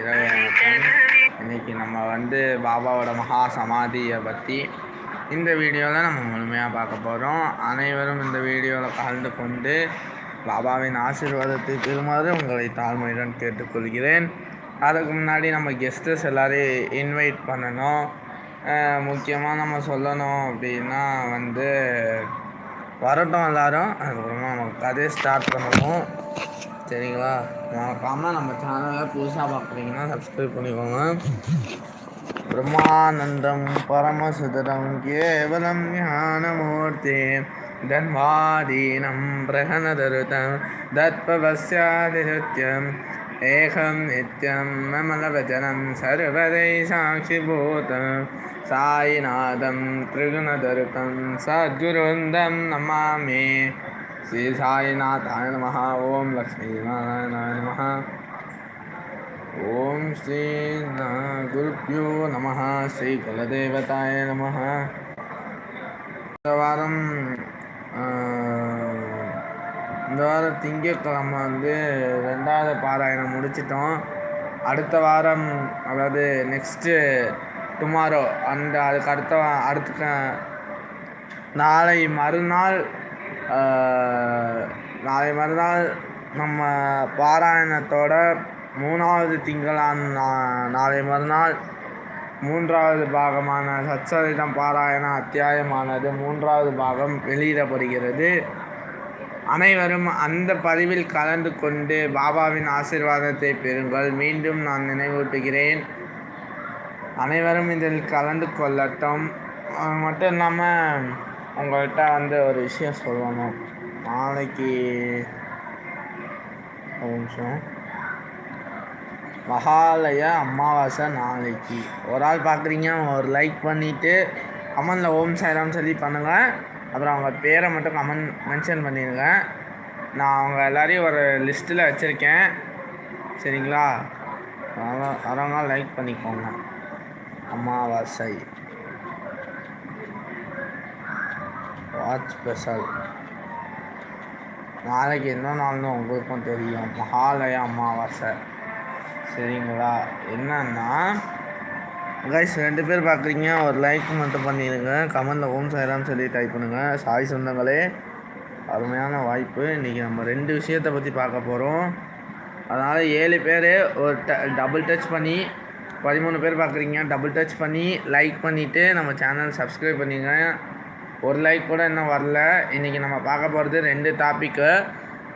இரவு வணக்கம் இன்றைக்கி நம்ம வந்து பாபாவோட மகா சமாதியை பற்றி இந்த வீடியோவில் நம்ம முழுமையாக பார்க்க போகிறோம் அனைவரும் இந்த வீடியோவில் கலந்து கொண்டு பாபாவின் ஆசீர்வாதத்தை பெறுமாறு உங்களை தாழ்மையுடன் கேட்டுக்கொள்கிறேன். அதுக்கு முன்னாடி நம்ம கெஸ்டர்ஸ் எல்லோரையும் இன்வைட் பண்ணணும். முக்கியமாக நம்ம சொல்லணும் அப்படின்னா வந்து வரட்டும் எல்லாரும். அதுக்கப்புறமா நம்ம கதையை ஸ்டார்ட் பண்ணணும். சரிங்களா மறக்காமல் நம்ம சேனலை புதுசாக பார்க்குறீங்கன்னா சப்ஸ்கிரைப் பண்ணிக்கோங்க. பிரம்மானந்தம் பரமசுதரம் கேவலம் ஞானமூர்த்தி தன்வாதீனம் பிரகனதருதம் தத்பவஸ்யாதிருத்யம் ஏகம் நித்யம் மமலவச்சனம் சர்வதை சாட்சிபூதம் சாயிநாதம் திரிகுணதருக்கம் சத்குருந்தம் நமாமி. ஸ்ரீ சாயிநாதாய நம ஓம் லக்ஷ்மி நாராயணாய நம ஓம் ஸ்ரீ குருப்பியோ நம ஸ்ரீ குலதேவதாய நம இந்த வாரம் இந்த வாரம் திங்கட்கிழமை வந்து ரெண்டாவது பாராயணம் முடிச்சிட்டோம். அடுத்த வாரம் அதாவது நெக்ஸ்ட்டு டுமாரோ அந்த அதுக்கு அடுத்த அடுத்த நாளை மறுநாள் நாளை மறுநாள் நம்ம பாராயணத்தோட மூணாவது திங்களான நா- நாளை மறுநாள் மூன்றாவது பாகமான சச்சரிதம் பாராயண அத்தியாயமானது மூன்றாவது பாகம் வெளியிடப்படுகிறது. அனைவரும் அந்த பதிவில் கலந்து கொண்டு பாபாவின் ஆசிர்வாதத்தை பெறுங்கள். மீண்டும் நான் நினைவூட்டுகிறேன். அனைவரும் இதில் கலந்து கொள்ளட்டும். அது மட்டும் இல்லாமல் உங்கள்கிட்ட வந்து ஒரு விஷயம் சொல்லணும். நாளைக்கு ஒரு நிமிஷம். மகாலய அமாவாசை நாளைக்கு. ஒரு ஆள் பார்க்குறீங்க ஒரு லைக் பண்ணிவிட்டு கமெண்டில் ஓம் சாய்ராம் சொல்லி பண்ணுங்கள் அப்புறம் அவங்க பேரை மட்டும் கமெண்ட் மென்ஷன் பண்ணிடுங்க நான் அவங்க எல்லாரையும் ஒரு லிஸ்ட்டில் வச்சுருக்கேன். சரிங்களா? வரவங்க லைக் பண்ணிக்கோங்க. அமாவாசை. வாட்ச் ஸ்பெஷல் நாளைக்கு என்ன நாள்னு உங்களுக்கும் தெரியும். மகாலய அமாவாசை. சரிங்களா? என்னன்னா கைஸ் ரெண்டு பேர் பார்க்குறீங்க ஒரு லைக் மட்டும் பண்ணிடுங்க. கமெண்டில் ஓம் சாய்ராம் சொல்லி டைப் பண்ணுங்கள் சாய் சொந்தங்களே அருமையான வாய்ப்பு. இன்றைக்கி நம்ம ரெண்டு விஷயத்தை பற்றி பார்க்க போகிறோம் அதனால் ஏழு பேர் ஒரு ட டபுள் டச் பண்ணி பதிமூணு பேர் பார்க்குறீங்க டபுள் டச் பண்ணி லைக் பண்ணிவிட்டு நம்ம சேனல் சப்ஸ்கிரைப் பண்ணிங்க ஒரு லைக் கூட இன்னும் வரல. இன்றைக்கி நம்ம பார்க்க போகிறது ரெண்டு டாப்பிக்கு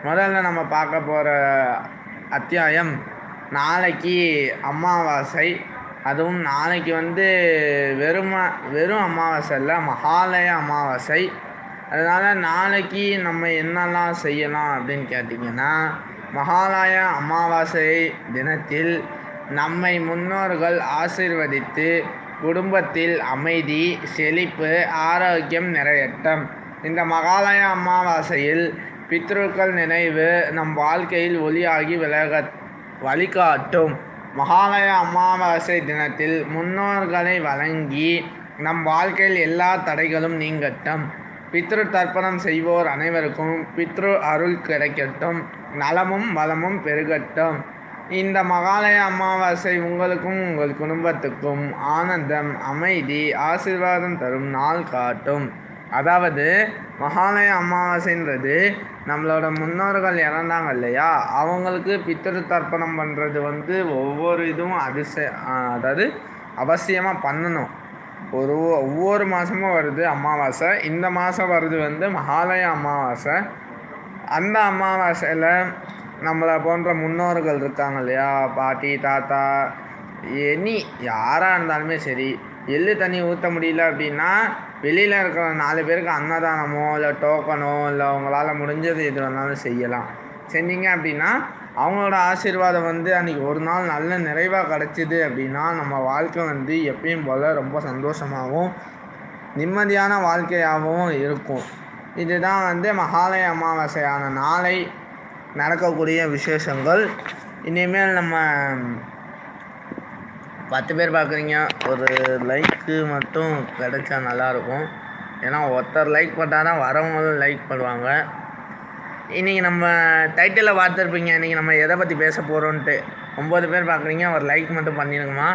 முதல்ல நம்ம பார்க்க போகிற அத்தியாயம் நாளைக்கு அமாவாசை. அதுவும் நாளைக்கு வந்து வெறும வெறும் அமாவாசை இல்லை மகாலய அமாவாசை. அதனால் நாளைக்கு நம்ம என்னெல்லாம் செய்யலாம் அப்படின்னு கேட்டிங்கன்னா மகாலய அமாவாசை தினத்தில் நம்மை முன்னோர்கள் ஆசிர்வதித்து குடும்பத்தில் அமைதி செழிப்பு ஆரோக்கியம் நிறையட்டும் இந்த மகாலய அமாவாசையில் பித்ருக்கள் நினைவு நம் வாழ்க்கையில் ஒளியாகி விலக வழிகாட்டும். மகாலய அமாவாசை தினத்தில் முன்னோர்களை வழங்கி நம் வாழ்க்கையில் எல்லா தடைகளும் நீங்கட்டும். பித்ரு தர்ப்பணம் செய்வோர் அனைவருக்கும் பித்ரு அருள் கிடைக்கட்டும். நலமும் வளமும் பெருகட்டும். இந்த மகாலய அமாவாசை உங்களுக்கும் உங்கள் குடும்பத்துக்கும் ஆனந்தம் அமைதி ஆசீர்வாதம் தரும் நாள் காட்டும். அதாவது மகாலய அமாவாசைன்றது நம்மளோட முன்னோர்கள் இறந்தாங்க இல்லையா? அவங்களுக்கு பித்திரு தர்ப்பணம் பண்ணுறது வந்து ஒவ்வொரு இதுவும் அதிசய அதாவது அவசியமாக பண்ணணும். ஒரு ஒவ்வொரு மாதமும் வருது அமாவாசை. இந்த மாதம் வருது வந்து மகாலய அமாவாசை. அந்த அமாவாசையில் நம்மளை போன்ற முன்னோர்கள் இருக்காங்க இல்லையா பாட்டி தாத்தா எனி யாராக இருந்தாலுமே சரி எள்ளு தண்ணி ஊற்ற முடியல அப்படின்னா வெளியில் இருக்கிற நாலு பேருக்கு அன்னதானமோ இல்லை டோக்கனோ இல்லை அவங்களால முடிஞ்சது எது வேணாலும் செய்யலாம். செஞ்சீங்க அப்படின்னா அவங்களோட ஆசீர்வாதம் வந்து அன்றைக்கி ஒரு நாள் நல்ல நிறைவாக கிடச்சிது அப்படின்னா நம்ம வாழ்க்கை வந்து எப்பயும் போல் ரொம்ப சந்தோஷமாகவும் நிம்மதியான வாழ்க்கையாகவும் இருக்கும். இதுதான் வந்து மகாலய அமாவாசையான நாளை நடக்கக்கூடிய விசேஷங்கள். இனிமேல் நம்ம பத்து பேர் பார்க்குறீங்க. ஒரு லைக்கு மட்டும் கிடைச்சா நல்லாயிருக்கும். ஏன்னா ஒருத்தர் லைக் பண்ணால் தான் வரவங்களும் லைக் பண்ணுவாங்க. இன்றைக்கி நம்ம டைட்டிலில் பார்த்துருப்பீங்க. இன்றைக்கி நம்ம எதை பற்றி பேச போகிறோன்ட்டு ஒம்பது பேர் பார்க்குறீங்க. ஒரு லைக் மட்டும் பண்ணிடுங்கம்மா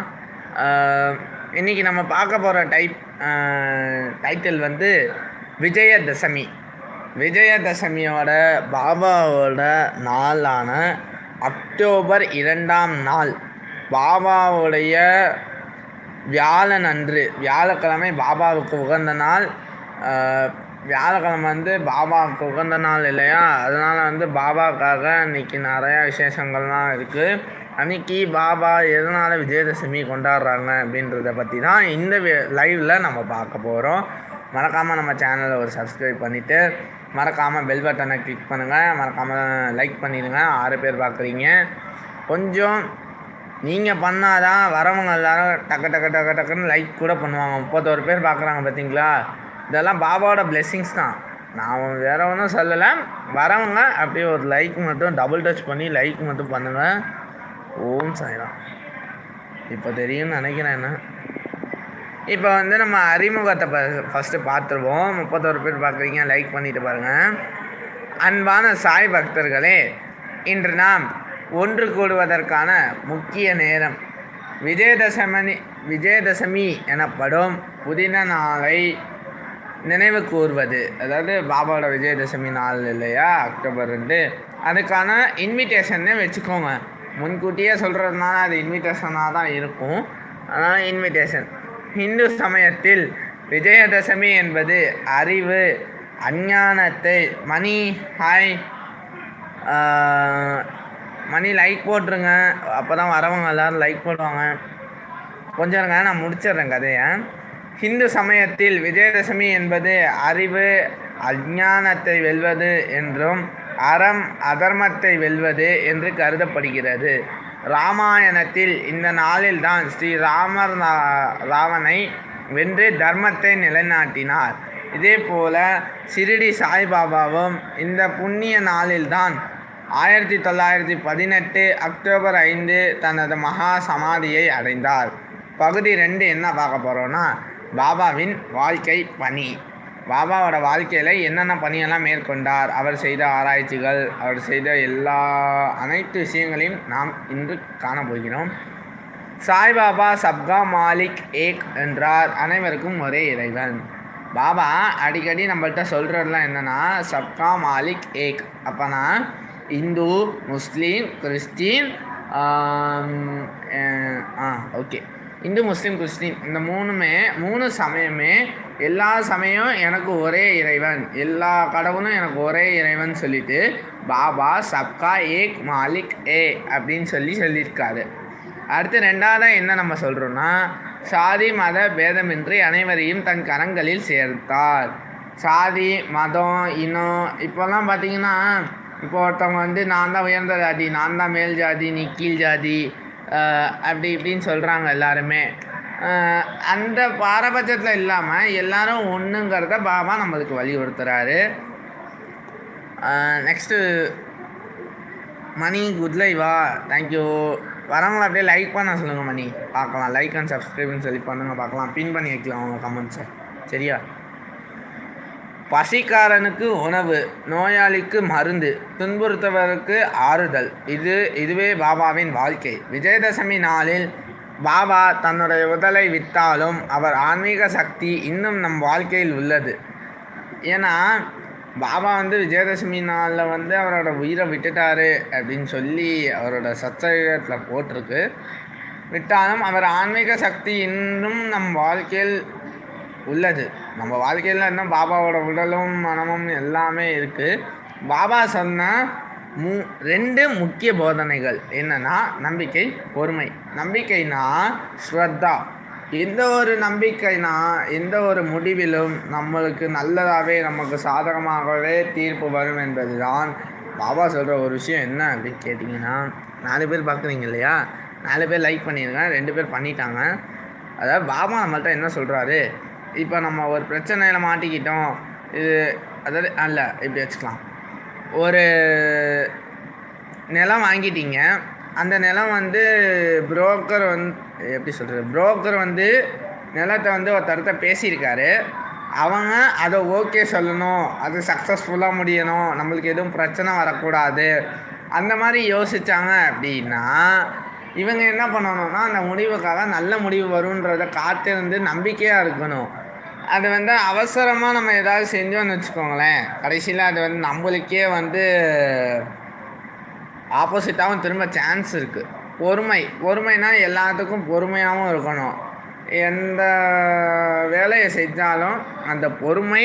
இன்றைக்கி நம்ம பார்க்க போகிற டைப் டைட்டில் வந்து விஜயதசமி. விஜயதசமியோட பாபாவோட நாளான அக்டோபர் இரண்டாம் நாள். பாபாவுடைய வியாழன் அன்று வியாழக்கிழமை பாபாவுக்கு உகந்த நாள். வியாழக்கிழமை வந்து பாபாவுக்கு உகந்த நாள் இல்லையா? அதனால் வந்து பாபாவுக்காக இன்றைக்கி நிறையா விசேஷங்கள்லாம் இருக்குது அன்னைக்கு பாபா எதனால் விஜயதசமி கொண்டாடுறாங்க அப்படின்றத பற்றி தான் இந்த லைவில் நம்ம பார்க்க போகிறோம் மறக்காமல் நம்ம சேனலை ஒரு சப்ஸ்கிரைப் பண்ணிவிட்டு மறக்காமல் பெல் பட்டனை கிளிக் பண்ணுங்கள் மறக்காமல் லைக் பண்ணிடுங்க. ஆறு பேர் பார்க்குறீங்க கொஞ்சம் நீங்கள் பண்ணால் தான் வரவங்க எல்லாரும் டக்கு டக்கு டக்கு டக்குன்னு லைக் கூட பண்ணுவாங்க. முப்பத்தோரு பேர் பார்க்குறாங்க பார்த்தீங்களா இதெல்லாம் பாபாவோட பிளெஸ்ஸிங்ஸ் தான். நான் வேற ஒன்றும் சொல்லலை. வரவங்க அப்படியே ஒரு லைக் மட்டும் டபுள் டச் பண்ணி லைக் மட்டும் பண்ணுங்கள் ஓம் சாய்ராம். இப்போ தெரியும்னு நினைக்கிறேன் என்ன இப்போ வந்து நம்ம அறிமுகத்தை ப ஃபஸ்ட்டு பார்த்துருவோம். முப்பத்தோரு பேர் பார்க்குறீங்க லைக் பண்ணிட்டு பாருங்கள் அன்பான சாய் பக்தர்களே இன்று நாம் ஒன்று கூடுவதற்கான முக்கிய நேரம் விஜயதசமி விஜயதசமி எனப்படும் புதின நாளை நினைவு கூர்வது. அதாவது பாபாவோட விஜயதசமி நாள் இல்லையா அக்டோபர் ரெண்டு. அதுக்கான இன்விடேஷன்னே வச்சுக்கோங்க. முன்கூட்டியே சொல்கிறதுனால அது இன்விடேஷனாக தான் இருக்கும். அதனால் இன்விடேஷன் இந்து சமயத்தில் விஜயதசமி என்பது அறிவு அஞ்ஞானத்தை மணி ஹாய் மணி லைக் போட்டுருங்க. அப்போ தான் வரவங்க எல்லோரும் லைக் போடுவாங்க. கொஞ்சம் இருங்க நான் முடிச்சிடுறேன் கதையை. ஹிந்து சமயத்தில் விஜயதசமி என்பது அறிவு அஜானத்தை வெல்வது என்றும் அறம் அதர்மத்தை வெல்வது என்று கருதப்படுகிறது. ராமாயணத்தில் இந்த நாளில்தான் ஸ்ரீ ராமர் ராவனை வென்று தர்மத்தை நிலைநாட்டினார். இதே போல சிறிடி சாய்பாபாவும் இந்த புண்ணிய நாளில்தான் ஆயிரத்தி தொள்ளாயிரத்தி பதினெட்டு அக்டோபர் ஐந்து தனது மகா சமாதியை அடைந்தார். பகுதி ரெண்டு என்ன பார்க்க போகிறோன்னா பாபாவின் வாழ்க்கை பணி. பாபாவோட வாழ்க்கையில் என்னென்ன பணியெல்லாம் மேற்கொண்டார் அவர் செய்த ஆராய்ச்சிகள் அவர் செய்த எல்லா அனைத்து விஷயங்களையும் நாம் இன்று காணப்போகிறோம். சாய்பாபா சப்கா மாலிக் ஏக் என்றார். அனைவருக்கும் ஒரே இறைவன். பாபா அடிக்கடி நம்மள்கிட்ட சொல்கிறதுலாம் என்னென்னா சப்கா மாலிக் ஏக். அப்போனா இந்து முஸ்லீம் கிறிஸ்டின் ஆ ஓகே. இந்து முஸ்லீம் கிறிஸ்டின் இந்த மூணுமே மூணு சமயமே எல்லா சமயம் எனக்கு ஒரே இறைவன். எல்லா கடவுளும் எனக்கு ஒரே இறைவன் சொல்லிட்டு பாபா சப்கா ஏக் மாலிக் ஏ அப்படின்னு சொல்லி சொல்லியிருக்காரு. அடுத்து ரெண்டாவதாக என்ன நம்ம சொல்கிறோன்னா சாதி மத பேதமின்றி அனைவரையும் தன் கரங்களில் சேர்த்தார். சாதி மதம் இனம் இப்போல்லாம் பார்த்தீங்கன்னா இப்போ ஒருத்தவங்க வந்து நான் தான் உயர்ந்த ஜாதி நான் தான் மேல் ஜாதி நீ கீழ் ஜாதி அப்படி இப்படின்னு சொல்கிறாங்க எல்லாருமே. அந்த பாரபட்சத்தில் இல்லாமல் எல்லாரும் ஒன்றுங்கிறத பாபா நம்மளுக்கு வலியுறுத்துகிறாரு நெக்ஸ்ட்டு மணி குட் லைவா தேங்க்யூ வரவங்கள அப்படியே லைக் பண்ண சொல்லுங்கள் மணி. பார்க்கலாம். லைக் அண்ட் சப்ஸ்கிரைப்னு சொல்லி பண்ணுங்க பார்க்கலாம். பின் பண்ணி வைக்கலாம் அவங்க கமெண்ட்ஸை சரியா? பசிக்காரனுக்கு உணவு நோயாளிக்கு மருந்து துன்புறுத்தவருக்கு ஆறுதல். இது இதுவே பாபாவின் வாழ்க்கை. விஜயதசமி நாளில் பாபா தன்னுடைய உடலை விற்றாலும் அவர் ஆன்மீக சக்தி இன்னும் நம் வாழ்க்கையில் உள்ளது. ஏன்னா பாபா வந்து விஜயதசமி நாளில் வந்து அவரோட உயிரை விட்டுட்டாரு அப்படின்னு சொல்லி அவரோட சச்சரிகத்தில் போட்டிருக்கு. விட்டாலும் அவர் ஆன்மீக சக்தி இன்னும் நம் வாழ்க்கையில் உள்ளது. நம்ம வாழ்க்கையில் இன்னும் பாபாவோட உடலும் மனமும் எல்லாமே இருக்குது பாபா சொன்ன மூ ரெண்டு முக்கிய போதனைகள். என்னன்னா நம்பிக்கை பொறுமை. நம்பிக்கைனா ஸ்ரத்தா. எந்த ஒரு நம்பிக்கைனா எந்த ஒரு முடிவிலும் நம்மளுக்கு நல்லதாகவே நமக்கு சாதகமாகவே தீர்ப்பு வரும் என்பது தான் பாபா சொல்கிற ஒரு விஷயம். என்ன அப்படின்னு கேட்டிங்கன்னா நாலு பேர் பார்க்குறீங்க இல்லையா? நாலு பேர் லைக் பண்ணியிருக்கேன் ரெண்டு பேர் பண்ணிட்டாங்க. அதாவது பாபா நம்மள்ட்ட என்ன சொல்கிறாரு இப்போ நம்ம ஒரு பிரச்சனையில் மாட்டிக்கிட்டோம். இது அதாவது அல்ல இப்படி வச்சுக்கலாம். ஒரு நிலம் வாங்கிட்டீங்க. அந்த நிலம் வந்து புரோக்கர் வந்து எப்படி சொல்கிறது புரோக்கர் வந்து நிலத்தை வந்து ஒருத்தர்கிட்ட பேசியிருக்காரு. அவங்க அதை ஓகே சொல்லணும். அது சக்ஸஸ்ஃபுல்லாக முடியணும். நம்மளுக்கு எதுவும் பிரச்சனை வரக்கூடாது. அந்த மாதிரி யோசித்தாங்க அப்படின்னா இவங்க என்ன பண்ணணும்னா அந்த முடிவுக்காக நல்ல முடிவு வருன்றத காத்திருந்து நம்பிக்கையாக இருக்கணும். அது வந்து அவசரமாக நம்ம ஏதாவது செஞ்சோன்னு வச்சுக்கோங்களேன். கடைசியில் அது வந்து நம்மளுக்கே வந்து ஆப்போசிட்டாகவும் திரும்ப சான்ஸ் இருக்குது பொறுமை பொறுமைனா எல்லாத்துக்கும் பொறுமையாகவும் இருக்கணும். எந்த வேலையை செஞ்சாலும் அந்த பொறுமை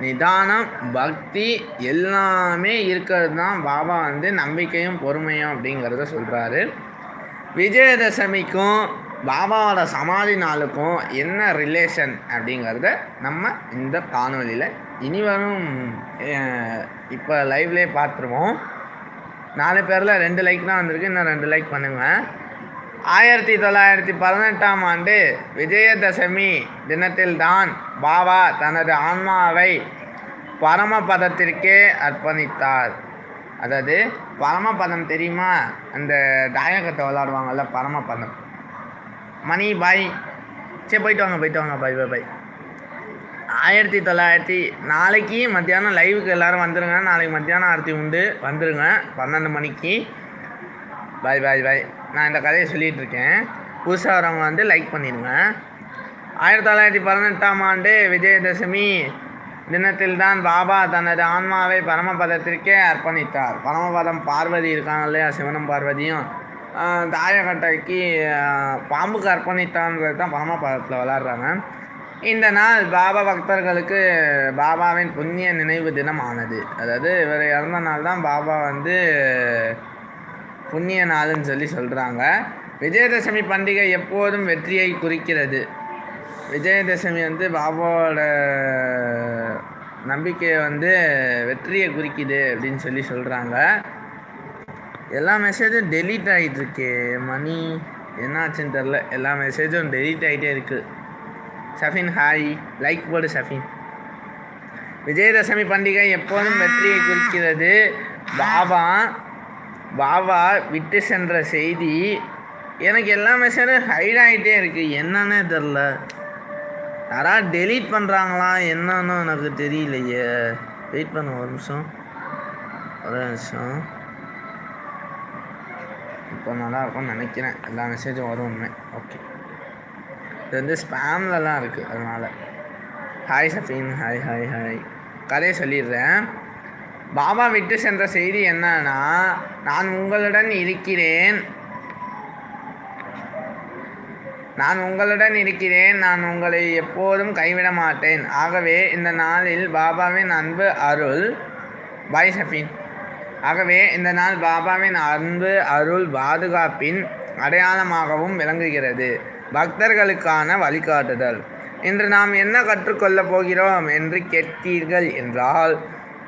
நிதானம் பக்தி எல்லாமே இருக்கிறது தான் பாபா வந்து நம்பிக்கையும் பொறுமையும் அப்படிங்கிறத சொல்கிறாரு விஜயதசமிக்கும் பாபாவோட சமாதி நாளுக்கும் என்ன ரிலேஷன் அப்படிங்கிறத நம்ம இந்த காணொலியில் இனி வரும் இப்போ லைவ்லேயே பார்த்துருவோம். நாலு பேரில் ரெண்டு லைக் தான் வந்திருக்கு. இன்னும் ரெண்டு லைக் பண்ணுவேன் ஆயிரத்தி தொள்ளாயிரத்தி பதினெட்டாம் ஆண்டு விஜயதசமி தினத்தில்தான் பாபா தனது ஆன்மாவை பரமபதத்திற்கே அர்ப்பணித்தார். அதாவது பரமபதம் தெரியுமா? அந்த தாயகத்தை விளாடுவாங்கள்ல பரமபதம். மணி பாய் சரி போயிட்டு வாங்க போயிட்டு வாங்க பாய் பாய் பாய் ஆயிரத்தி தொள்ளாயிரத்தி நாளைக்கு மத்தியானம் லைவுக்கு எல்லோரும் வந்துடுங்க நாளைக்கு மத்தியானம் ஆரத்தி உண்டு வந்துடுங்க பன்னெண்டு மணிக்கு. பாய் பாய் பாய் நான் இந்த கதையை சொல்லிகிட்டு இருக்கேன். புதுசாக வரவங்க வந்து லைக் பண்ணிடுங்க. ஆயிரத்தி தொள்ளாயிரத்தி பதினெட்டாம் ஆண்டு விஜயதசமி தினத்தில் தான் பாபா தனது ஆன்மாவை பரமபதத்திற்கே அர்ப்பணித்தார். பரமபதம் பார்வதி இருக்காங்க இல்லையா? சிவனும் பார்வதியும். தாயக்கட்டைக்கு பாம்புக்கு அர்ப்பணித்தான்றது தான் பரமபதத்தில் விளாட்றாங்க. இந்த நாள் பாபா பக்தர்களுக்கு பாபாவின் புண்ணிய நினைவு தினம் ஆனது அதாவது இவர் இறந்த நாள் தான் பாபா வந்து புண்ணிய நாள்னு சொல்லி சொல்கிறாங்க விஜயதசமி பண்டிகை எப்போதும் வெற்றியை குறிக்கிறது. விஜயதசமி வந்து பாபாவோட நம்பிக்கையை வந்து வெற்றியை குறிக்குது அப்படின்னு சொல்லி சொல்கிறாங்க எல்லா மெசேஜும் டெலீட் ஆகிட்டுருக்கு மணி என்னாச்சுன்னு தெரில எல்லா மெசேஜும் டெலீட் ஆகிட்டே இருக்குது சஃபின் ஹாய் லைக் போடு சஃபின். விஜயதசமி பண்டிகை எப்போதும் வெற்றியை குறிக்கிறது. பாபா பாபா விட்டு சென்ற செய்தி எனக்கு எல்லா மெசேஜும் ஹைட் ஆகிட்டே இருக்குது என்னன்னே தெரில யாராவது டெலீட் பண்ணுறாங்களா என்னன்னு எனக்கு தெரியலையே. வெயிட் பண்ண ஒரு நிமிஷம். ஒரு நிமிஷம். இப்போ நல்லாயிருக்கும்னு நினைக்கிறேன். எல்லா மெசேஜும் வரும்னு ஓகே இது வந்து ஸ்பேம்லலாம் இருக்குது அதனால். Hi Safeen hi hi hi கதையை சொல்லிடுறேன். பாபா விட்டு சென்ற செய்தி என்னன்னா நான் உங்களுடன் இருக்கிறேன். நான் உங்களுடன் இருக்கிறேன். நான் உங்களை எப்போதும் கைவிட மாட்டேன். ஆகவே இந்த நாளில் பாபாவின் அன்பு அருள். பாய் சஃபின் ஆகவே இந்த நாள் பாபாவின் அன்பு அருள் பாதுகாப்பின் அடையாளமாகவும் விளங்குகிறது. பக்தர்களுக்கான வழிகாட்டுதல். இன்று நாம் என்ன கற்றுக்கொள்ளப் போகிறோம் என்று கேட்பீர்கள் என்றால்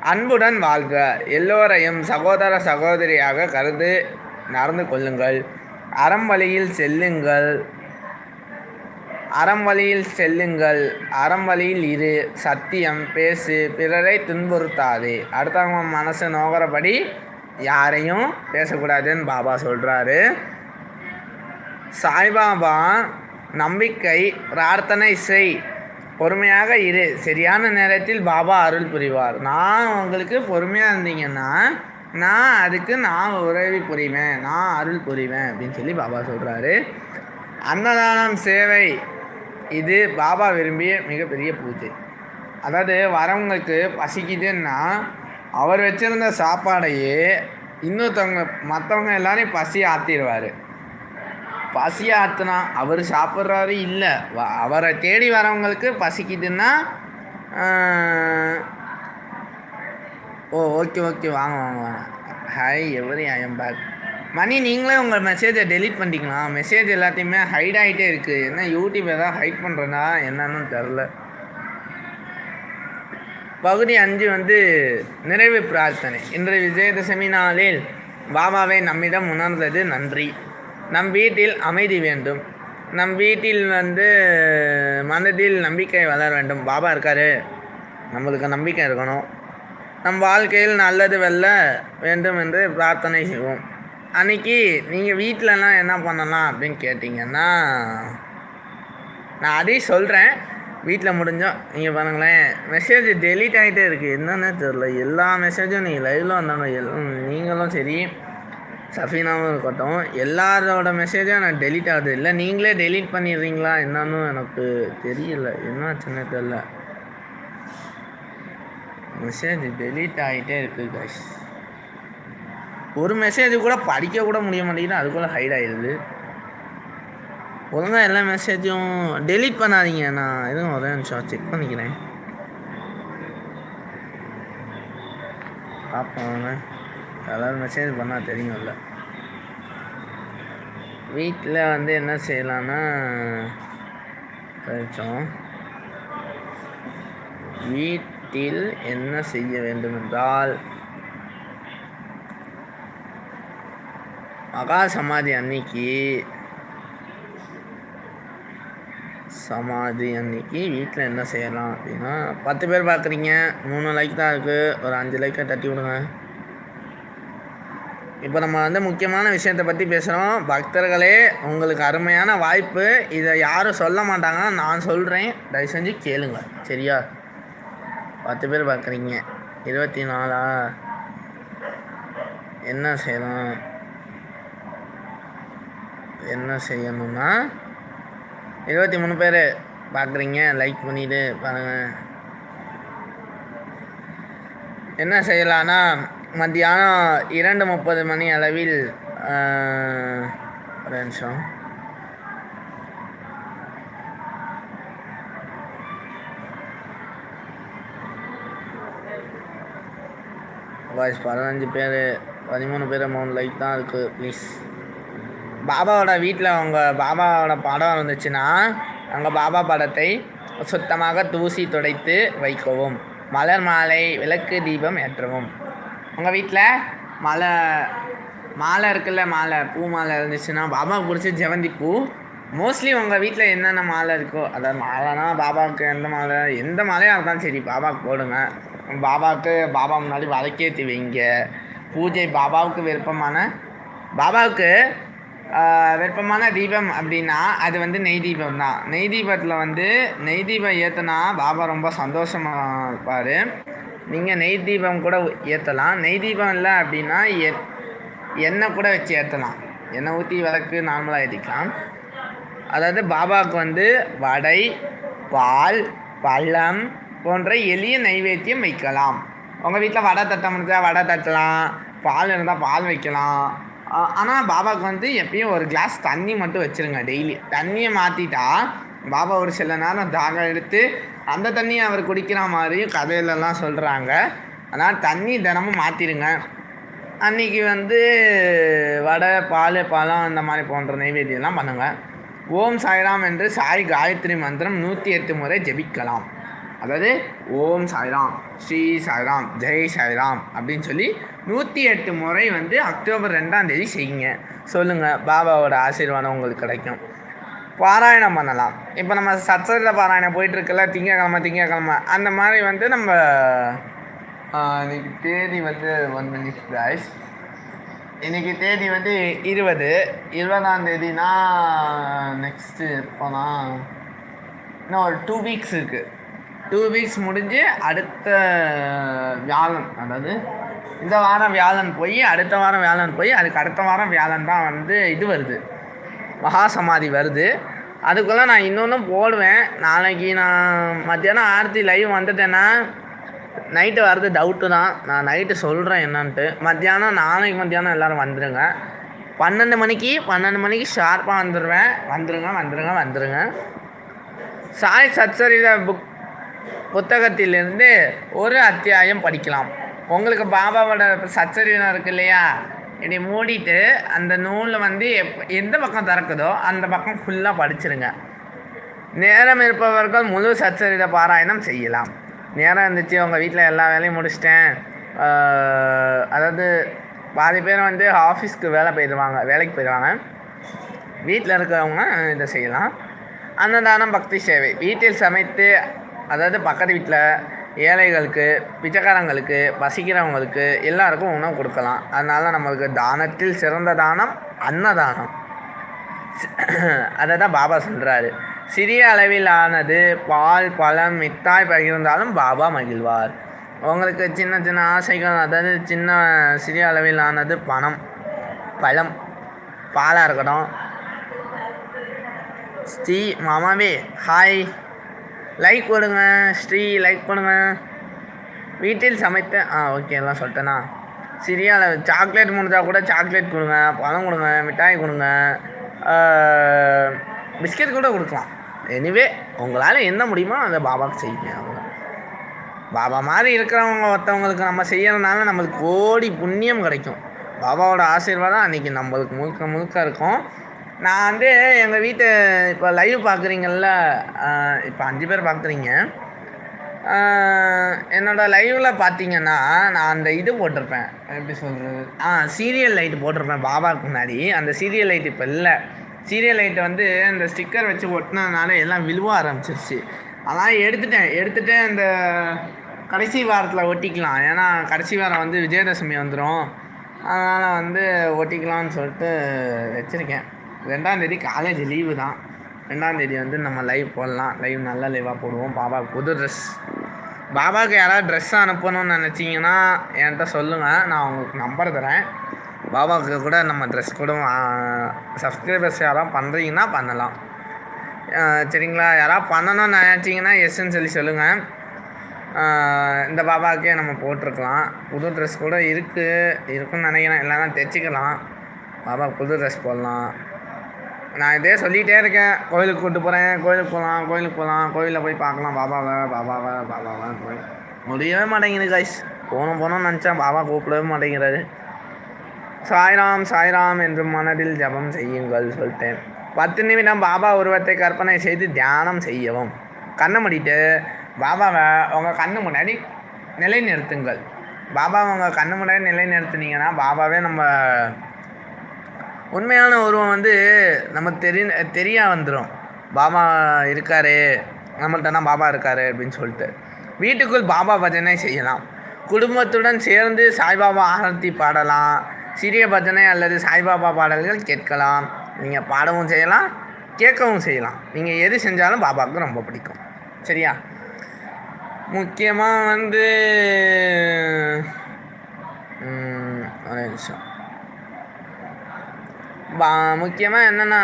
அன்புடன் வாழ்க. எல்லோரையும் சகோதர சகோதரியாக கருது நடந்து கொள்ளுங்கள். அறம் வழியில் செல்லுங்கள். அறம் வழியில் செல்லுங்கள் அறம் வழியில் இரு சத்தியம் பேசு பிறரை துன்புறுத்தாது. அடுத்தவங்க மனசு நோகிறபடி யாரையும் பேசக்கூடாதுன்னு பாபா சொல்கிறாரு சாய்பாபா நம்பிக்கை பிரார்த்தனை செய். பொறுமையாக இரு. சரியான நேரத்தில் பாபா அருள் புரிவார். நான் உங்களுக்கு பொறுமையாக இருந்தீங்கன்னா நான் அதுக்கு நான் உதவி புரிவேன் நான் அருள் புரிவேன் அப்படின்னு சொல்லி பாபா சொல்கிறாரு அன்னதானம் சேவை இது பாபா விரும்பிய மிகப்பெரிய பூஜை. அதாவது வரவங்களுக்கு பசிக்குதுன்னா அவர் வச்சுருந்த சாப்பாடையே இன்னொருத்தவங்க மற்றவங்க எல்லாரையும் பசி ஆற்றிடுவார் பசி ஆற்றுனா அவர் சாப்பிட்றாரு இல்லை. அவரை தேடி வரவங்களுக்கு பசிக்குதுன்னா ஓ ஓகே ஓகே வாங்க வாங்க வாங்க. Hi every I am back Mani நீங்களே உங்கள் மெசேஜை டெலிட் பண்ணிக்கலாம் மெசேஜ் எல்லாத்தையுமே ஹைட் ஆகிட்டே இருக்குது என்ன யூடியூப் எதாவது ஹைட் பண்ணுறதா என்னன்னு தெரில. பகுதி அஞ்சு வந்து நிறைவு பிரார்த்தனை. இன்று விஜயதசமி நாளில் பாபாவை நம்மிடம் உணர்ந்தது நன்றி. நம் வீட்டில் அமைதி வேண்டும். நம் வீட்டில் வந்து மனதில் நம்பிக்கை வளர வேண்டும். பாபா இருக்கார். நம்மளுக்கு நம்பிக்கை இருக்கணும். நம் வாழ்க்கையில் நல்லது வெல்ல வேண்டும் என்று பிரார்த்தனை செய்வோம். அன்றைக்கி நீங்கள் வீட்டிலலாம் என்ன பண்ணலாம் அப்படின்னு கேட்டிங்கன்னா நான் அதையும் சொல்கிறேன் வீட்டில் முடிஞ்சோம் நீங்கள் பாருங்களேன் மெசேஜ் டெலீட் ஆகிட்டே இருக்குது என்னென்னு தெரில எல்லா மெசேஜும் நீங்கள் லைவில் வந்தாங்க எல்லாம் நீங்களும் சரி சஃபீனாவும் இருக்கட்டும் எல்லாரோட மெசேஜும் நான் டெலீட் ஆகுது. இல்லை நீங்களே டெலீட் பண்ணிடுறீங்களா என்னன்னு எனக்கு தெரியல. என்னாச்சுன்னு தெரில மெசேஜ் டெலீட் ஆகிட்டே இருக்குது கைஸ் ஒரு மெசேஜ் கூட படிக்க கூட முடிய மாட்டேங்குது. அதுக்குள்ளே ஹைட் ஆயிடுது. ஒழுங்காக எல்லா மெசேஜும் டெலீட் பண்ணாதீங்க. நான் எதுவும் ஒரே நிமிஷம் செக் பண்ணிக்கிறேன். பார்ப்போம் எல்லோரும் மெசேஜ் பண்ணால் தெரியும்ல. வீட்டில் வந்து என்ன செய்யலான்னா கொஞ்சம் வீட்டில் என்ன செய்ய வேண்டும் என்றால் மகா சமாதி அன்னைக்கு சமாதி அன்னைக்கு வீட்டில் என்ன செய்யலாம் அப்படின்னா பத்து பேர் பார்க்குறீங்க மூணு லைக் தான் இருக்குது ஒரு அஞ்சு லைக்கை தட்டி விடுங்க. இப்போ நம்ம வந்து முக்கியமான விஷயத்தை பற்றி பேசுகிறோம் பக்தர்களே உங்களுக்கு அருமையான வாய்ப்பு. இதை யாரும் சொல்ல மாட்டாங்க நான் சொல்கிறேன் தயவு செஞ்சு கேளுங்க. சரியா? பத்து பேர் பார்க்குறீங்க இருபத்தி நாலா? என்ன செய்யலாம்? என்ன செய்யணும்னா இருபத்தி மூணு பேர் பார்க்குறீங்க லைக் பண்ணிவிட்டு பாருங்கள் என்ன செய்யலான்னா மத்தியானம் இரண்டு முப்பது மணி அளவில் ஒரு நிமிஷம். வாய்ஸ் பதினஞ்சு பேர் பதிமூணு பேர் மூணு லைக் தான் இருக்குது ப்ளீஸ் பாபாவோட வீட்டில் அவங்க பாபாவோட படம் இருந்துச்சுன்னா அவங்க பாபா படத்தை சுத்தமாக தூசி துடைத்து வைக்கவும். மலர் மாலை விளக்கு தீபம் ஏற்றவும். உங்கள் வீட்டில் மலை மாலை இருக்குல்ல மாலை பூ மாலை இருந்துச்சுன்னா பாபாவுக்கு பிடிச்ச ஜெவந்தி பூ மோஸ்ட்லி உங்கள் வீட்டில் என்னென்ன மாலை இருக்கோ அதாவது மாலைனா பாபாவுக்கு எந்த மாலை எந்த மாலையாக இருந்தாலும் சரி பாபாவுக்கு போடுங்க. பாபாவுக்கு பாபா முன்னாடி வழக்கேற்றி வைங்க. பூஜை பாபாவுக்கு விருப்பமான பாபாவுக்கு வெப்பமான விருப்பமான தீபம் அப்படின்னா அது வந்து நெய் தீபம் தான். நெய் தீபத்தில் வந்து நெய் தீபம் ஏற்றுனா பாபா ரொம்ப சந்தோஷமாக இருப்பார். நீங்கள் நெய் தீபம் கூட ஏற்றலாம் நெய் தீபம் இல்லை அப்படின்னா எ எண்ணெய் கூட வச்சு ஏற்றலாம் எண்ணெய் ஊற்றி விளக்கு நார்மலாக ஏற்றிக்கலாம் அதாவது பாபாவுக்கு வந்து வடை பால் பழம் போன்ற எளிய நைவேத்தியம் வைக்கலாம். உங்கள் வீட்டில் வடை தட்ட முடிஞ்சா வடை தட்டலாம். பால் இருந்தால் பால் வைக்கலாம். ஆனால் பாபாவுக்கு வந்து எப்பயும் ஒரு கிளாஸ் தண்ணி மட்டும் வச்சுருங்க டெய்லி தண்ணியை மாற்றிட்டா பாபா ஒரு சில நேரம் தாகம் எடுத்து அந்த தண்ணியை அவர் குடிக்கிற மாதிரியும் கதையிலலாம் சொல்கிறாங்க ஆனால் தண்ணி தினமும் மாற்றிடுங்க அன்றைக்கி வந்து வடை பால் பழம் இந்த மாதிரி போன்ற நைவேத்தியம்லாம் பண்ணுங்கள் ஓம் சாய்ராம் என்று சாய் காயத்ரி மந்திரம் நூற்றி எட்டு முறை ஜெபிக்கலாம். அதாவது ஓம் சாய்ராம் ஸ்ரீ சாய்ராம் ஜெய் சாய்ராம் அப்படின்னு சொல்லி நூற்றி எட்டு முறை வந்து அக்டோபர் ரெண்டாம் தேதி செய்யுங்க. சொல்லுங்கள் பாபாவோட ஆசீர்வாதம் உங்களுக்கு கிடைக்கும். பாராயணம் பண்ணலாம். இப்போ நம்ம சச்சரித பாராயணம் போயிட்டுருக்குல்ல திங்கக்கிழமை திங்கக்கிழமை. அந்த மாதிரி வந்து நம்ம இன்றைக்கி இன்னைக்கு தேதி வந்து ஒன் மினிட் guys. இன்னைக்கு தேதி வந்து இருபது. இருபதாம் தேதினா நெக்ஸ்ட்டு எப்போனா இன்னும் ஒரு டூ வீக்ஸ் இருக்குது டூ வீக்ஸ் முடிஞ்சு அடுத்த வியாழன் அதாவது இந்த வாரம் வியாழன் போய் அடுத்த வாரம் வியாழன் போய் அதுக்கு அடுத்த வாரம் வியாழன் தான் வந்து இது வருது. மகா சமாதி வருது. அதுக்குள்ளே நான் இன்னொன்றும் போடுவேன். நாளைக்கு நான் மத்தியானம் ஆர்த்தி லைவ் வந்துட்டேன்னா நைட்டு வர்றது டவுட்டு தான். நான் நைட்டு சொல்கிறேன் என்னன்ட்டு. மத்தியானம் நாளைக்கு மத்தியானம் எல்லோரும் வந்துடுங்க பன்னெண்டு மணிக்கு பன்னெண்டு மணிக்கு ஷார்ப்பாக வந்துடுவேன் வந்துடுங்க வந்துடுங்க வந்துடுங்க சாய் சத்சரிதை புக் புத்தகத்திலிருந்து ஒரு அத்தியாயம் படிக்கலாம். உங்களுக்கு பாபாவோட சச்சரிதம் இருக்கு இல்லையா? இப்படி மூடிட்டு அந்த நூலில் வந்து எப் எந்த பக்கம் திறக்குதோ அந்த பக்கம் ஃபுல்லாக படிச்சிருங்க. நேரம் இருப்பவர்கள் முழு சச்சரித பாராயணம் செய்யலாம். நேரம் இருந்துச்சு உங்கள் வீட்டில் எல்லா வேலையும் முடிச்சிட்டேன். அதாவது பாதி பேர் வந்து ஆஃபீஸ்க்கு வேலை போயிடுவாங்க வேலைக்கு போயிடுவாங்க. வீட்டில் இருக்கிறவங்க இதை செய்யலாம். அன்னதானம் பக்தி சேவை. வீட்டில் சமைத்து அதாவது பக்கத்து வீட்டில் ஏழைகளுக்கு பிச்சைக்காரங்களுக்கு பசிக்கிறவங்களுக்கு எல்லாருக்கும் உணவு கொடுக்கலாம். அதனால் நம்மளுக்கு தானத்தில் சிறந்த தானம் அன்னதானம். அதை தான் பாபா சொல்கிறாரு சிறிய அளவிலானது பால் பழம் மிட்டாய் பகிர்ந்தாலும் பாபா மகிழ்வார். உங்களுக்கு சின்ன சின்ன ஆசைகள் அதாவது சின்ன சிறிய அளவிலானது பணம் பழம் பாலாக இருக்கட்டும். ஸ்ரீ மாமாவே ஹாய் லைக் போடுங்க ஸ்ரீ லைக் பண்ணுங்க. வீட்டில் சமைத்த ஆ ஓகே எல்லாம் சொல்லிட்டேனா? சிரியாவில் சாக்லேட் முடிஞ்சால் கூட சாக்லேட் கொடுங்க பழம் கொடுங்க மிட்டாய் கொடுங்க. பிஸ்கெட் கூட கொடுக்கலாம். எனிவே உங்களால் என்ன முடியுமோ அதை பாபாவுக்கு செய்யுங்க அவங்க பாபா மாதிரி இருக்கிறவங்க ஒருத்தவங்களுக்கு நம்ம செய்யறதுனால நம்மளுக்கு கோடி புண்ணியம் கிடைக்கும். பாபாவோட ஆசீர்வாதம் அன்றைக்கி நம்மளுக்கு முழுக்க முழுக்க இருக்கும். நான் வந்து எங்கள் வீட்டு இப்போ லைவ் பார்க்குறீங்கள்ல இப்போ அஞ்சு பேர் பார்க்குறீங்க என்னோடய லைவில் பார்த்தீங்கன்னா நான் அந்த இது போட்டிருப்பேன். எப்படி சொல்கிறது ஆ சீரியல் லைட்டு போட்டிருப்பேன் பாபாவுக்கு முன்னாடி. அந்த சீரியல் லைட் இப்போ இல்லை. சீரியல் லைட்டை வந்து அந்த ஸ்டிக்கர் வச்சு ஒட்டினதுனால எல்லாம் விழுவ ஆரம்பிச்சிருச்சு. அதெல்லாம் எடுத்துட்டேன். எடுத்துகிட்டு அந்த கடைசி வாரத்தில் ஒட்டிக்கலாம். ஏன்னா கடைசி வாரம் வந்து விஜயதசமி வந்துடும் அதனால் வந்து ஒட்டிக்கலாம்னு சொல்லிட்டு வச்சுருக்கேன். ரெண்டாந்தேதி காலேஜ் லீவு தான். ரெண்டாந்தேதி வந்து நம்ம லைவ் போடலாம். லைவ் நல்ல லைவாக போடுவோம். பாபாவுக்கு புது ட்ரெஸ் பாபாவுக்கு யாராவது ட்ரெஸ் அனுப்பணும்னு நினச்சிங்கன்னா என்கிட்ட சொல்லுங்கள் நான் உங்களுக்கு நம்பர் தரேன். பாபாவுக்கு கூட நம்ம ட்ரெஸ் கூட சப்ஸ்கிரைபர்ஸ் யாராவது பண்ணுறீங்கன்னா பண்ணலாம். சரிங்களா? யாராவது பண்ணணும்னு நினச்சிங்கன்னா எஸ்ன்னு சொல்லி சொல்லுங்கள் இந்த பாபாவுக்கே நம்ம போட்டிருக்கலாம். புது ட்ரெஸ் கூட இருக்குது இருக்குன்னு நினைக்கிறேன். இல்லைன்னா தைச்சிக்கலாம் பாபா புது ட்ரெஸ் போடலாம். நான் இதே சொல்லிகிட்டே இருக்கேன். கோயிலுக்கு கூப்பிட்டு போகிறேன் கோயிலுக்கு போகலாம் கோயிலுக்கு போகலாம் கோயிலில் போய் பார்க்கலாம். பாபாவை பாபாவை பாபாவை போய். முடியவே மாட்டேங்குது கைஸ் போகணும் போகணும்னு நினச்சேன். பாபா கூப்பிடவே மாட்டேங்கிறாரு. சாய்ராம் சாய்ராம் என்று மனதில் ஜபம் செய்யுங்கள் சொல்லிட்டேன். பத்து நிமிடம் பாபா உருவத்தை கற்பனை செய்து தியானம் செய்யவும். கண்ணை மூடிட்டு பாபாவை உங்கள் கண்ணு முன்னாடி நிலை நிறுத்துங்கள் பாபா உங்கள் கண்ணு முன்னாடி நிலை நிறுத்துனீங்கன்னா பாபாவே நம்ம உண்மையான உருவம் வந்து நம்ம தெரி தெரிய வந்துடும் பாபா இருக்காரு நம்மள்கிட்டனா பாபா இருக்காரு அப்படின்னு சொல்லிட்டு. வீட்டுக்குள் பாபா பஜனை செய்யலாம். குடும்பத்துடன் சேர்ந்து சாய்பாபா ஆரத்தி பாடலாம். சிறிய பஜனை அல்லது சாய்பாபா பாடல்கள் கேட்கலாம். நீங்கள் பாடவும் செய்யலாம் கேட்கவும் செய்யலாம். நீங்கள் எது செஞ்சாலும் பாபாவுக்கு ரொம்ப பிடிக்கும். சரியா? முக்கியமாக வந்து ஒரே நிமிஷம் பா முக்கியமாக என்னென்னா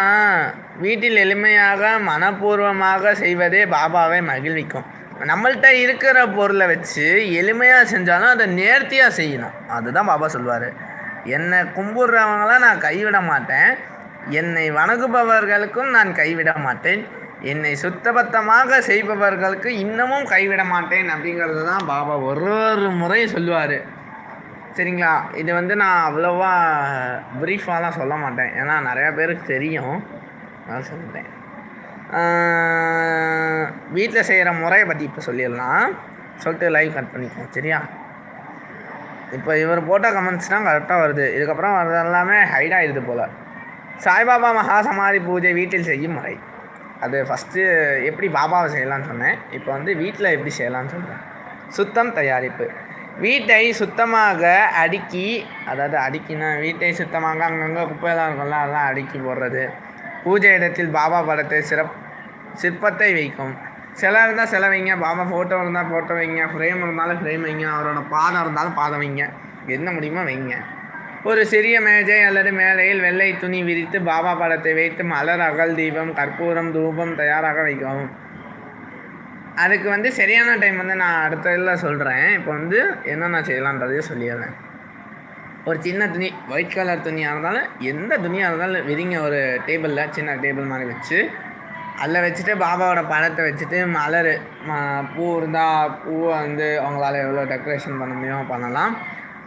வீட்டில் எளிமையாக மனப்பூர்வமாக செய்வதே பாபாவை மகிழ்விக்கும். நம்மள்கிட்ட இருக்கிற பொருளை வச்சு எளிமையாக செஞ்சாலும் அதை நேர்த்தியாக செய்யணும். அதுதான் பாபா சொல்வார். என்னை கும்பிட்றவங்களாம் நான் கைவிட மாட்டேன். என்னை வணங்குபவர்களுக்கும் நான் கைவிட மாட்டேன். என்னை சுத்தபத்தமாக செய்பவர்களுக்கு இன்னமும் கைவிட மாட்டேன். அப்படிங்கிறது தான் பாபா ஒரு ஒரு முறையும் சொல்லுவார். சரிங்களா? இது வந்து நான் அவ்வளோவா ப்ரீஃபாலாம் சொல்ல மாட்டேன். ஏன்னா நிறையா பேருக்கு தெரியும். நான் சொல்லிட்டேன். வீட்டில் செய்கிற முறையை பற்றி இப்போ சொல்லிடலாம். சொல்லிட்டு லைவ் கட் பண்ணிக்கோங்க சரியா? இப்போ இவர் போட்ட கமெண்ட்ஸ்லாம் கரெக்டாக வருது. இதுக்கப்புறம் வர்றது எல்லாமே ஹைட் ஆகிடுது போல். சாய்பாபா மகா சமாதி பூஜை வீட்டில் செய்யும் முறை. அது ஃபஸ்ட்டு எப்படி பாபாவை செய்யலாம்னு சொன்னேன். இப்போ வந்து வீட்டில் எப்படி செய்யலாம்னு சொல்கிறேன் சுத்தம் தயாரிப்பு. வீட்டை சுத்தமாக அடுக்கி அதாவது அடுக்கினா வீட்டை சுத்தமாக அங்கங்கே குப்பையெல்லாம் இருக்கும்ல அதெல்லாம் அடுக்கி போடுறது. பூஜை இடத்தில் பாபா படத்தை சிறப் சிற்பத்தை வைக்கும். சில இருந்தால் சில வைங்க பாபா ஃபோட்டோ இருந்தால் ஃபோட்டோ வைங்க ஃப்ரேம் இருந்தாலும் ஃப்ரேம் வைங்க அவரோட பாதம் இருந்தாலும் பாதம் வைங்க. என்ன முடியுமோ வைங்க. ஒரு சிறிய மேஜை அல்லது மேலையில் வெள்ளை துணி விரித்து பாபா படத்தை வைத்து மலர் அகல் தீபம் கற்பூரம் தூபம் தயாராக வைக்கவும். அதுக்கு வந்து சரியான டைம் வந்து நான் அடுத்த இதில் சொல்கிறேன் இப்போ வந்து என்னென்ன செய்யலான்றதையும் சொல்லிடுறேன். ஒரு சின்ன துணி ஒயிட் கலர் துணியாக இருந்தாலும் எந்த துணியாக இருந்தாலும் விரிங்க ஒரு டேபிளில் சின்ன டேபிள் மாதிரி வச்சு அதில் வச்சுட்டு பாபாவோட படத்தை வச்சுட்டு மலர். பூ இருந்தால் பூவை வந்து அவங்களால எவ்வளோ டெக்கரேஷன் பண்ண முடியுமோ பண்ணலாம்.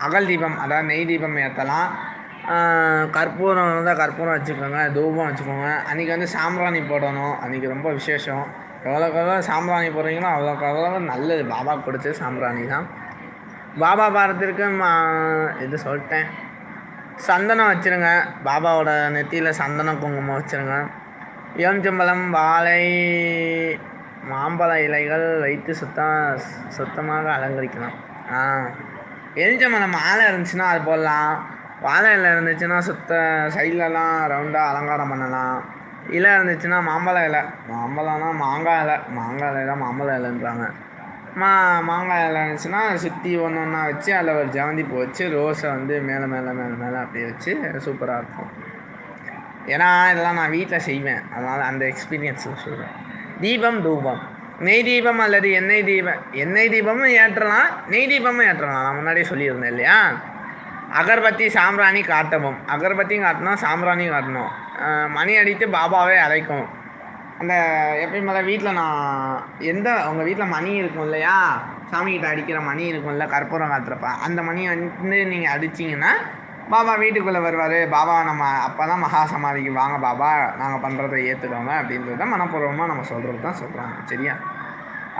அகல் தீபம் அதாவது நெய் தீபம் ஏற்றலாம் கற்பூரம் இருந்தால் கற்பூரம் வச்சுக்கோங்க தூபம் வச்சுக்கோங்க. அன்றைக்கி வந்து சாம்பிராணி போடணும். அன்றைக்கி ரொம்ப விசேஷம். எவ்வளோ எவ்வளோ சாம்பிராணி போடுறீங்களோ அவ்வளோ அவ்வளோ நல்லது. பாபா கொடுத்து சாம்பிராணி தான். பாபா பாரத்திற்கு மா இது சொல்லிட்டேன். சந்தனம் வச்சுருங்க. பாபாவோட நெத்தியில் சந்தனம் குங்குமம் வச்சுருங்க. எலுமிச்சம்பழம் வாழை மாம்பழ இலைகள் வைத்து சுத்தம் சுத்தமாக அலங்கரிக்கலாம். ஆ எலுமிச்சம்பழம் மாலை இருந்துச்சுன்னா அது போடலாம். வாழை இலை இருந்துச்சுன்னா சுத்த சைட்லலாம் ரவுண்டாக அலங்காரம் பண்ணலாம். இலை இருந்துச்சுன்னா மாம்பழ இலை. மாம்பழம்னா மாங்காய் இலை. மாங்காய் இலை தான் மாம்பழ இலைன்றாங்க. மா மாங்காய் இலை இருந்துச்சுன்னா சுற்றி ஒன்று ஒன்றா வச்சு அதில் ஒரு ஜவந்தி பூ வச்சு ரோஸை வந்து மேலே மேலே மேலே மேலே அப்படியே வச்சு சூப்பராக இருக்கும். ஏன்னா இதெல்லாம் நான் வீட்டில் செய்வேன். அதனால் அந்த எக்ஸ்பீரியன்ஸில் சொல்கிறேன் தீபம் தூபம். நெய் தீபம் அல்லது எண்ணெய் தீபம் எண்ணெய் தீபமும் ஏற்றலாம் நெய் தீபமும் ஏற்றலாம். நான் முன்னாடியே சொல்லியிருந்தேன் இல்லையா? அகர்பத்தி சாம்பிராணி காட்டவும் அகர்பத்தியும் காட்டணும் சாம்பிராணியும் காட்டணும். மணி அடித்து பாபாவே அழைக்கும். அந்த எப்பயும் போல வீட்டில் நான் எந்த உங்கள் வீட்டில் மணி இருக்கும் இல்லையா? சாமிக்கிட்ட அடிக்கிற மணி இருக்கும்ல கற்பூரம் காட்டுறப்ப அந்த மணி வந்து நீங்கள் அடிச்சிங்கன்னா பாபா வீட்டுக்குள்ளே வருவார். பாபா நம்ம அப்போ தான் மகா சமாதிக்கு வாங்க பாபா நாங்கள் பண்ணுறதை ஏற்றுக்கோங்க அப்படின்றத மனப்பூர்வமாக நம்ம சொல்கிறது தான் சொல்கிறாங்க சரியா?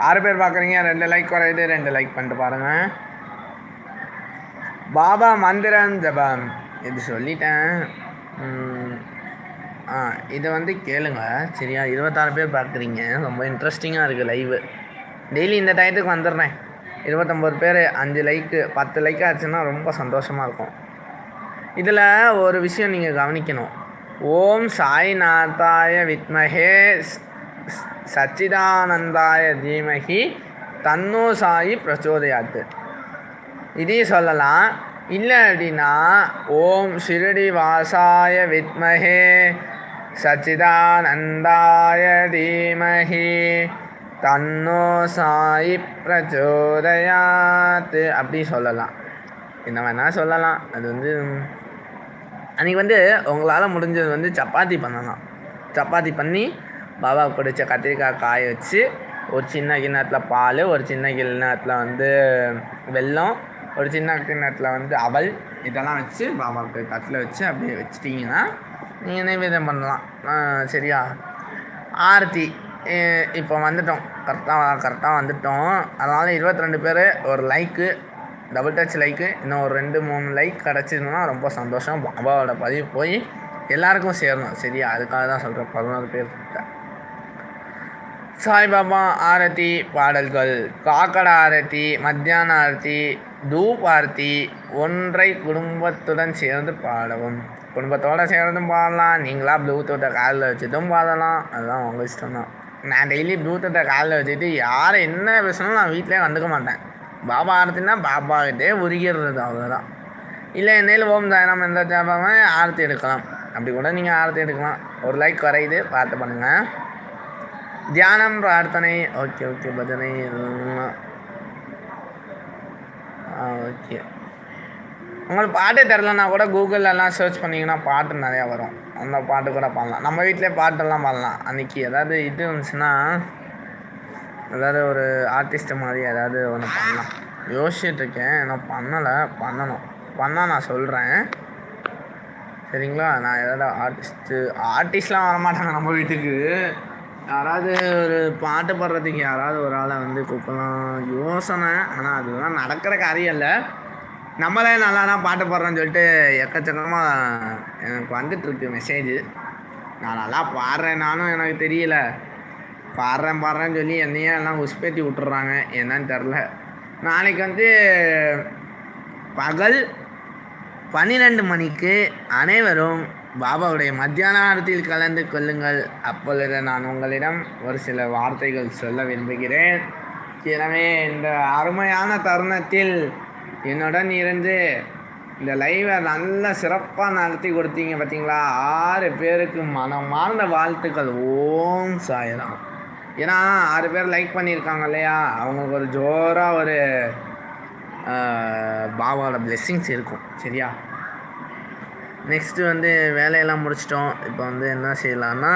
ஆறு பேர் பார்க்குறீங்க ரெண்டு லைக் குறையுது ரெண்டு லைக் பண்ணிட்டு பாருங்கள் பாபா மந்திரம் ஜபம். இது சொல்லிட்டேன். ஆ இதை வந்து கேளுங்க. சரியா? இருபத்தாறு பேர் பார்க்குறீங்க. ரொம்ப இன்ட்ரெஸ்டிங்காக இருக்குது லைவு டெய்லி இந்த டயத்துக்கு வந்துடுறேன். இருபத்தொம்போது பேர் அஞ்சு லைக்கு பத்து லைக் ஆச்சுன்னா ரொம்ப சந்தோஷமாக இருக்கும். இதில் ஒரு விஷயம் நீங்கள் கவனிக்கணும். ஓம் சாய்நாதாய வித்மஹே சச்சிதானந்தாய தீமகி தன்னோ சாயி பிரச்சோதயாத்து. இதையும் சொல்லலாம். இல்லை அப்படின்னா ஓம் ஷிரடி வாசாய வித்மஹே சச்சிதானந்தாய தீமஹி. தன்னோ சாயி பிரச்சோதயாத்து. அப்படி சொல்லலாம். என்ன வேணால் சொல்லலாம். அது வந்து அன்றைக்கி வந்து உங்களால் முடிஞ்சது வந்து சப்பாத்தி பண்ணலாம். சப்பாத்தி பண்ணி பாபா பிடிச்ச கத்திரிக்காய் காய வச்சு ஒரு சின்ன கிண்ணத்தில் பால் ஒரு சின்ன கிண்ணத்தில் வந்து வெல்லம் ஒரு சின்ன கிண்ணத்தில் வந்து அவல் இதெல்லாம் வச்சு பாபாவுக்கு தட்டில் வச்சு அப்படியே வச்சிட்டிங்கன்னா நீங்கள் நைவேத்தியம் பண்ணலாம். சரியா? ஆரத்தி இப்போ வந்துட்டோம். கரெக்டாக கரெக்டாக வந்துட்டோம். அதனால் இருபத்தி ரெண்டு பேர் ஒரு லைக்கு டபுள் டச் லைக்கு இன்னும் ஒரு ரெண்டு மூணு லைக் கிடச்சிதுன்னா ரொம்ப சந்தோஷம். பாபாவோட பதிவு போய் எல்லாருக்கும் சேரணும். சரியா? அதுக்காக தான் சொல்கிறேன் பதினோரு பேர் சாய்பாபா ஆரத்தி பாடல்கள். காக்கட ஆரத்தி மத்தியான ஆரத்தி தூப் ஆரத்தி ஒன்றை குடும்பத்துடன் சேர்ந்து பாடவும். குடும்பத்தோடு சேர்ந்தும் பாடலாம். நீங்களாக ப்ளூடூத்தை காலில் வச்சுட்டும் பாடலாம். அதுதான் உங்கள் இஷ்டம் தான் நான் டெய்லி ப்ளூடூத்தை காலில் வச்சுட்டு யார் என்ன பேசணும் நான் வீட்டிலே வந்துக்க மாட்டேன். பாபா ஆரத்தின்னா பாபாக்கிட்டே உருகிடுறது அவ்வளோதான் இல்லை என்னையில் ஓம் சாயனம் எந்த ஜாபாமே ஆரத்தி எடுக்கலாம். அப்படி கூட நீங்கள் ஆரத்தி எடுக்கலாம். ஒரு லைக் குறையுது பார்த்து பண்ணுங்கள் தியானம் பிரார்த்தனை. ஓகே ஓகே பஜனை. ஆ ஓகே. உங்களுக்கு பாட்டே தெரிலனா கூட கூகுளெல்லாம் சர்ச் பண்ணிங்கன்னா பாட்டு நிறையா வரும். அந்த பாட்டு கூட பாடலாம். நம்ம வீட்டிலே பாட்டெல்லாம் பாடலாம். அன்றைக்கி ஏதாவது இது இருந்துச்சுன்னா ஏதாவது ஒரு ஆர்டிஸ்ட்டு மாதிரி ஏதாவது ஒன்று பண்ணலாம். யோசிச்சுட்ருக்கேன் நான் பண்ணலை. பண்ணணும். பண்ணால் நான் சொல்கிறேன் சரிங்களா? நான் ஏதாவது ஆர்டிஸ்ட்டு ஆர்டிஸ்ட்லாம் வரமாட்டாங்க நம்ம வீட்டுக்கு. யாராவது ஒரு பாட்டு பாடுறதுக்கு யாராவது ஒரு ஆளை வந்து கூப்பிடலாம். யோசனை. ஆனால் அதுதான் நடக்கிற காரியம் இல்லை. நம்மளே நல்லா தான் பாட்டு பாடுறோன்னு சொல்லிட்டு எக்கச்சக்கமாக எனக்கு வந்துட்டுருக்கு மெசேஜ் நான் நல்லா பாடுறேன் நானும் எனக்கு தெரியல. பாடுறேன் பாடுறேன்னு சொல்லி என்னையே எல்லாம் உஸ்பேத்தி விட்டுறாங்க. என்னன்னு தெரில நாளைக்கு வந்து பகல் பன்னிரெண்டு மணிக்கு அனைவரும் பாபாவுடைய மத்தியான ஆரத்தியில் கலந்து கொள்ளுங்கள். அப்பொழுது நான் உங்களிடம் ஒரு சில வார்த்தைகள் சொல்ல விரும்புகிறேன். எனவே இந்த அருமையான தருணத்தில் என்னுடன் இருந்து இந்த லைவை நல்ல சிறப்பாக நடத்தி கொடுத்தீங்க பார்த்தீங்களா ஆறு பேருக்கு மனமார்ந்த வாழ்த்துக்கள். ஓம் சாயராம். ஏன்னா ஆறு பேர் லைக் பண்ணியிருக்காங்க இல்லையா? அவங்களுக்கு ஒரு ஜோராக ஒரு பாபாவோட பிளெஸ்ஸிங்ஸ் இருக்கும். சரியா? நெக்ஸ்ட்டு வந்து வேலையெல்லாம் முடிச்சிட்டோம். இப்போ வந்து என்ன செய்யலாம்னா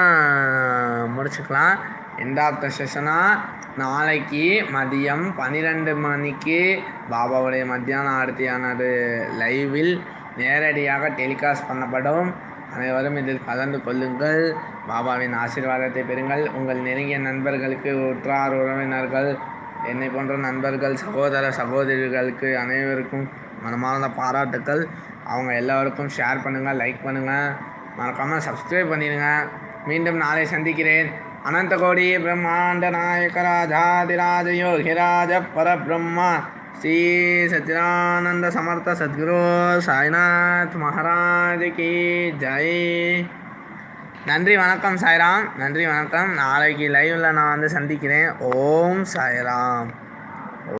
முடிச்சுக்கலாம். எண்ட் ஆஃப் த செஷனாக நாளைக்கு மதியம் பன்னிரெண்டு மணிக்கு பாபாவுடைய மத்தியான ஆர்த்தியானது லைவில் நேரடியாக டெலிகாஸ்ட் பண்ணப்படும். அனைவரும் இதில் கலந்து கொள்ளுங்கள். பாபாவின் ஆசீர்வாதத்தை பெறுங்கள். உங்கள் நெருங்கிய நண்பர்களுக்கு உற்றார் உறவினர்கள் என்னை போன்ற நண்பர்கள் சகோதர சகோதரிகளுக்கு அனைவருக்கும் மனமார்ந்த பாராட்டுக்கள். அவங்க எல்லாருக்கும் ஷேர் பண்ணுங்கள் லைக் பண்ணுங்கள் மறக்காமல் சப்ஸ்கிரைப் பண்ணிடுங்க. மீண்டும் நாளை சந்திக்கிறேன். அனந்த கோடி பிரம்மாண்ட நாயக ராஜாதிராஜ யோகிராஜ பரபிரம்மா ஸ்ரீ சச்சிதானந்த சமர்த்த சத்குரு சாய்நாத் மகாராஜ் கி ஜெய் நன்றி வணக்கம் சாய்ராம். நன்றி வணக்கம். நாளைக்கு லைவில் நான் வந்து சந்திக்கிறேன். ஓம் சாய்ராம்.